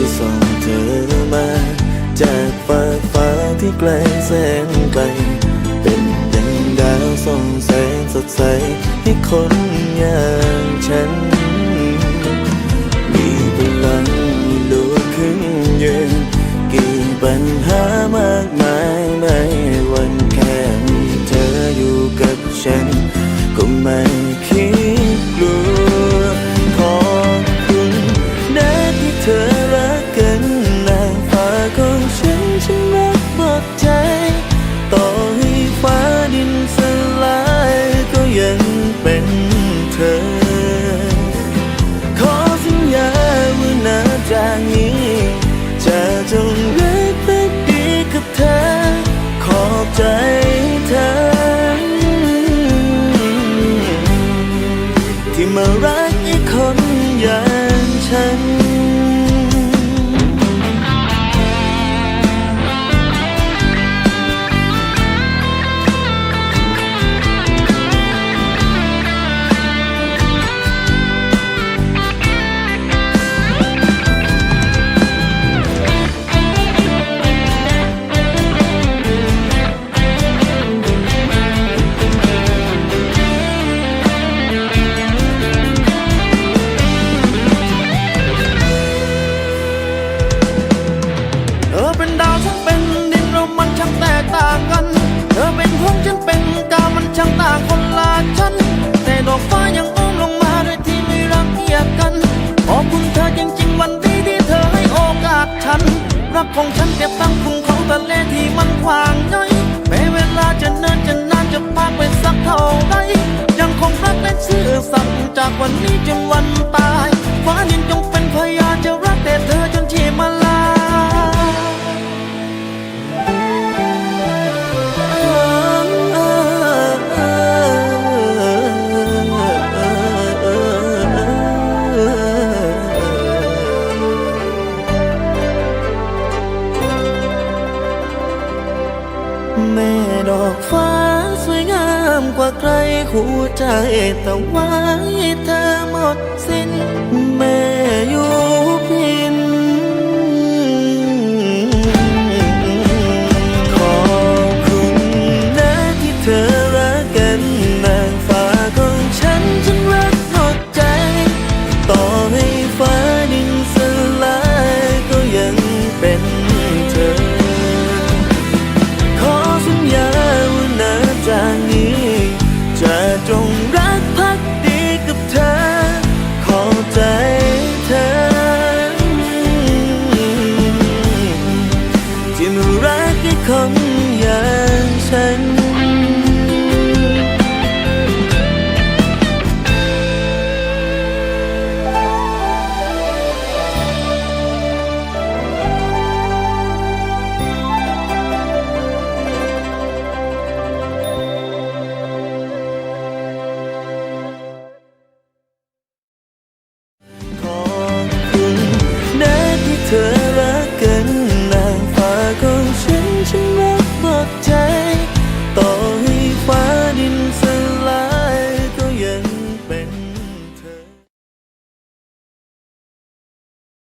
ที่ส่งเธอมา จากฟ้าฟ้าที่ไกลแสนไกล เป็นดังดาวส่องแสงสดใสให้คนอย่างฉัน มีพลังให้ลุกขึ้นยืนกี่ปัญหามากมายไม่วันแค่มีเธออยู่กับฉัน ก็ไม่ เก็บตั้งคุ้งของทะเลที่มันขวางน้อยแม้เวลาจะเนินจะนานจะพากไปสักเท่าไรยังคงรักและซื่อสัตย์จากวันนี้จนวันตาย แม่ดอกฟ้าสวยงามกว่าใครหัวใจแต่ไว้เธอหมดสิ้น